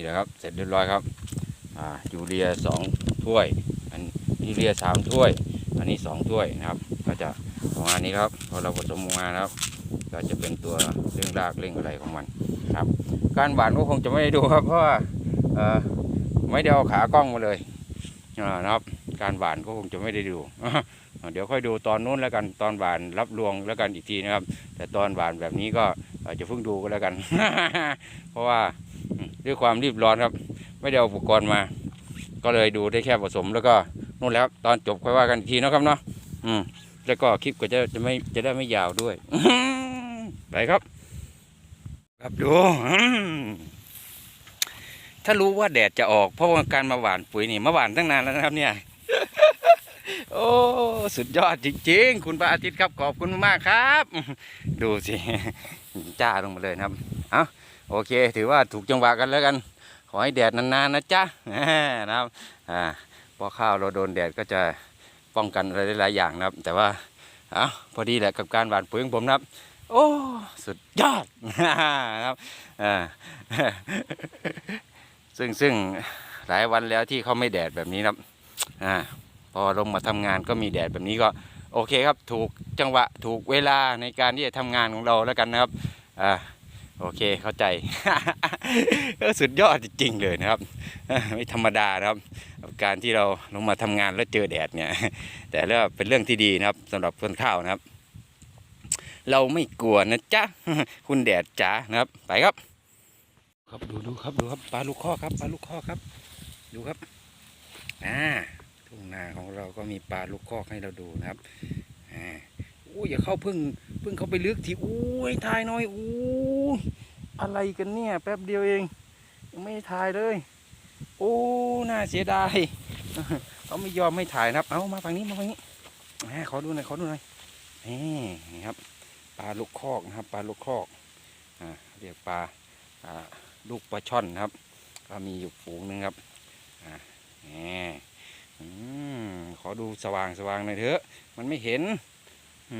นี่แหละครับ เสร็จเรียบร้อยครับอ่ายูเรียสองถ้วย อันยูเรียสามถ้วย อันนี้สองถ้วยนะครับ ก็จะประมาณนี้ครับพอเราผสมออกมานะครับก็จะเป็นตัวเร่งรากเร่งอะไรของมันครับ การหวานก็คงจะไม่ได้ดูครับ เพราะว่าเออไม่ได้เอาขากล้องมาเลยนะครับ การหวานก็คงจะไม่ได้ดูเดี๋ยวค่อยดูตอนนู้นแล้วกันตอนหวานรับรวงแล้วกันอีกทีนะครับ แต่ตอนหวานแบบนี้ก็จะเพิ่งดูก็แล้วกัน เพราะว่า ด้วยความรีบร้อนครับ ไม่ได้เอาอุปกรณ์มา ก็เลยดูได้แค่ผสมแล้วก็นู่นแล้วตอนจบค่อยว่ากันทีนะครับเนาะอืมแล้วก็คลิปก็จะจะไม่จะได้ไม่ยาวด้วยไปครับ ครับดูถ้ารู้ว่าแดดจะออกเพราะว่าการมาหว่านปุ๋ยนี่มาหว่านตั้งนานแล้วนะครับเนี่ย โอ้สุดยอดจริงๆ คุณพระอาทิตย์ครับขอบคุณมากครับ ดูสิจ้าลงมาเลยนะครับเอาโอเค ถือว่าถูกจังหวะกันแล้วกัน ขอให้แดดนานๆนะจ๊ะนะครับอ่าพอข้าวเราโดนแดดก็จะป้องกันอะไรได้หลายอย่างนะครับ แต่ว่าเอาพอดีแหละกับการหว่านปุ๋ยของผมนะครับ โอ้สุดยอดนะครับอ่าซึ่งซึ่งหลายวันแล้วที่เขาไม่แดดแบบนี้นะครับอ่า พอลงมาทำงานก็มีแดดแบบนี้ก็โอเคครับถูกจังหวะถูกเวลาในการที่จะทำงานของเราแล้วกันนะครับอ่าโอเคเข้าใจเออสุดยอดจริงๆเลยนะครับ ไม่ธรรมดานะครับ การที่เราลงมาทำงานแล้วเจอแดดเนี่ย แต่แล้วเป็นเรื่องที่ดีนะครับสำหรับต้นข้าวนะครับ เราไม่กลัวนะจ๊ะคุณแดดจ๋านะครับ ไปครับ ครับดูดูครับดูครับปลาลูกข้อครับปลาลูกข้อครับ ดูครับอ่า ทุ่งนาของเราก็มีปลาลูกข้อให้เราดูนะครับอ่าโอ้ยอย่าเข้าพึ่งพึ่งเข้าไปลึกทีโอ้ยทายน้อยโอ้ยอะไรกันเนี่ยแป๊บเดียวเองยังไม่ถ่ายเลยโอ้น่าเสียดายเขาไม่ยอมไม่ถ่ายนะครับ เอามาฝั่งนี้มาฝั่งนี้แหมขอดูหน่อยขอดูหน่อยนี่นี่ครับปลาลูกคอกนะครับ ปลาลูกคอกอ่าเรียกปลาอ่าลูกปลาช่อนนะครับ ก็มีอยู่ฝูงหนึงครับอ่านี่ อืมขอดูสว่างสว่างหน่อยเถอะ มันไม่เห็น อื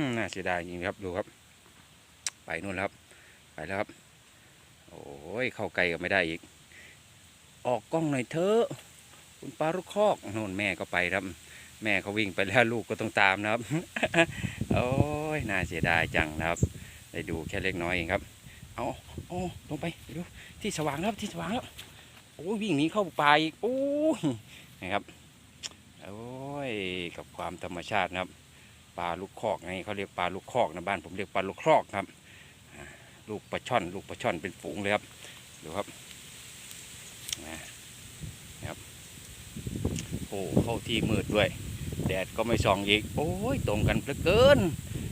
มน่าเสียดายจริงครับดูครับ ไปนู่นครับ ไปแล้วครับ โอ้ยเข้าไกลก็ไม่ได้อีก ออกกล้องหน่อยเถอะคุณปลาลูกคอกโน่นแม่ก็ไปครับ แม่เขาวิ่งไปแล้วลูกก็ต้องตามนะครับ โอ้ยน่าเสียดายจังนะครับ ได้ดูแค่เล็กน้อยเองครับเอาเอาลงไปดูที่สว่างแล้วครับที่สว่างแล้วโอ้ยวิ่งหนีเข้าป่าอีกโอ้ย นะครับโอ้ยกับความธรรมชาตินะครับปลาลูกคอกไงเขาเรียกปลาลูกคอกนะบ้านผมเรียกปลาลูกคอกครับลูกปลาช่อน ลูกปลาช่อนเป็นฝูงเลยครับดูครับนะครับโอ้เข้าที่มืดด้วย แดดก็ไม่ส่องอีกโอ้ยตรงกันเหลือเกิน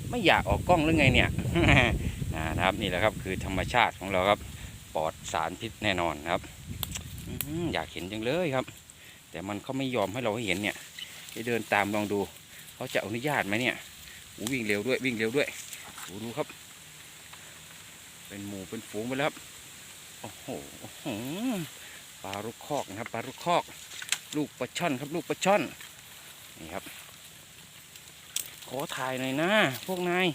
ไม่อยากออกกล้องหรือไงเนี่ยนะครับนี่แหละครับคือธรรมชาติของเราครับปลอดสารพิษแน่นอนครับ อยากเห็นจังเลยครับ แต่มันเขาไม่ยอมให้เราให้เห็นเนี่ยไปเดินตามลองดูเขาจะอนุญาตไหมเนี่ยวิ่งเร็วด้วยวิ่งเร็วด้วยดูครับ เป็นหมูเป็นฝูงไปแล้วครับโอ้โหปลาลูกคอกนะครับปลาลูกคอก ลูกปลาช่อนครับลูกปลาช่อนนี่ครับ ขอถ่ายหน่อยนะพวกนาย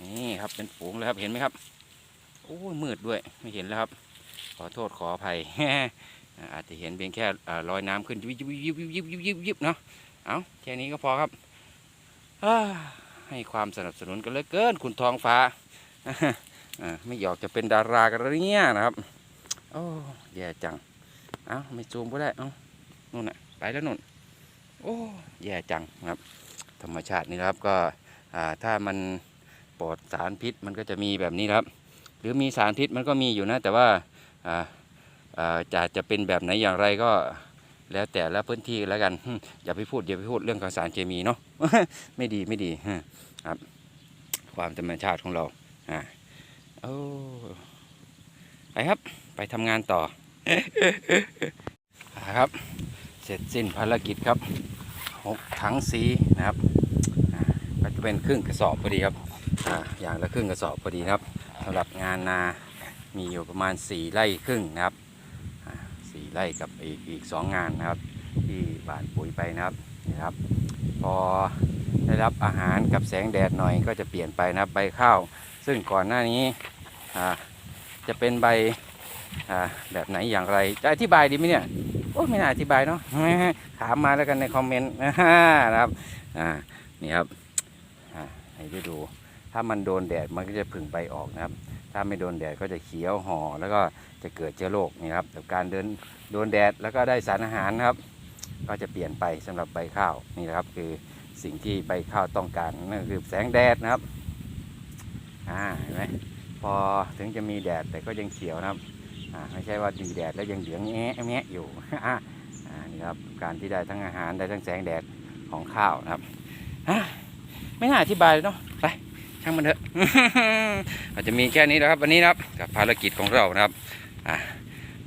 นี่ครับเป็นฝูงเลยครับเห็นไหมครับโอ้ยมืดด้วยไม่เห็นแล้วครับ ขอโทษขออภัย อาจจะเห็นเพียงแค่อ่ารอยน้ำขึ้นยิบยิบยิบยิบยิบยิบยิบยิบเนาะเอาแค่นี้ก็พอครับอให้ความสนับสนุนกันเลยเกินคุณทองฟ้าไม่อยากจะเป็นดารากันแล้วเนี่ยนะครับ โอ้แย่จังเอาไม่ซูมก็ได้เอานู่นน่ะไปแล้วนู่นโอ้แย่จังนะครับ ธรรมชาตินี่ครับก็ถ้ามันปลอดสารพิษมันก็จะมีแบบนี้ครับ หรือมีสารพิษมันก็มีอยู่นะแต่ว่า จะจะเป็นแบบไหนอย่างไรก็แล้วแต่ละพื้นที่แล้วกันอย่าไปพูดอย่าไปพูดเรื่องของสารเคมีเนาะไม่ดีไม่ดีครับ ความธรรมชาติของเราอ่าโอ้ไปครับ ไปทำงานต่อครับ เสร็จสิ้นภารกิจครับหกถังสีนะครับอ่าก็จะเป็นครึ่งกระสอบพอดีครับอ่าอย่างละครึ่งกระสอบพอดีครับสำหรับงานนา มีอยู่ประมาณสี่ไร่ครึ่งนะครับ ไร่กับอีกอีกสองงานนะครับ ที่บานปุ๋ยไปนะครับนี่ครับ พอได้รับอาหารกับแสงแดดหน่อยก็จะเปลี่ยนไปนะครับใบข้าว ซึ่งก่อนหน้านี้จะเป็นใบแบบไหนอย่างไร จะอธิบายดีไหมเนี่ยโอ้ไม่น่าอธิบายเนาะถามมาแล้วกันในคอมเมนต์นะครับนี่ครับให้ได้ดู ถ้ามันโดนแดดมันก็จะผึ่งใบออกนะครับ ถ้าไม่โดนแดดก็จะเขียวห่อแล้วก็จะเกิดเชื้อโรคนี่ครับกับการเดินโดนแดดแล้วก็ได้สารอาหารครับ ก็จะเปลี่ยนไปสำหรับใบข้าวนี่นะครับคือสิ่งที่ใบข้าวต้องการนั่นคือแสงแดดนะครับอ่าเห็นไหมพอถึงจะมีแดดแต่ก็ยังเขียวนะครับอ่าไม่ใช่ว่าดีแดดแล้วยังเหลืองแอะแอะอยู่อ่านี่ครับการที่ได้ทั้งอาหารได้ทั้งแสงแดดของข้าวนะครับไม่น่าอธิบายเลยเนาะ ช่างมันเถอะอาจจะมีแค่นี้นะครับ วันนี้นะครับกับภารกิจของเรานะครับ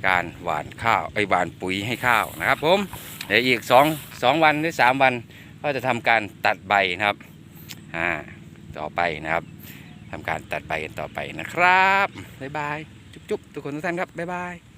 การหว่านข้าวไอหว่านปุ๋ยให้ข้าวนะครับ ผมเดี๋ยวอีกสองสองวันหรือสามวันก็จะทำการตัดใบนะครับอ่าต่อไปนะครับทำการตัดใบกันต่อไปนะครับบ๊ายบายจุ๊บๆทุกคนทุกท่านครับบ๊ายบาย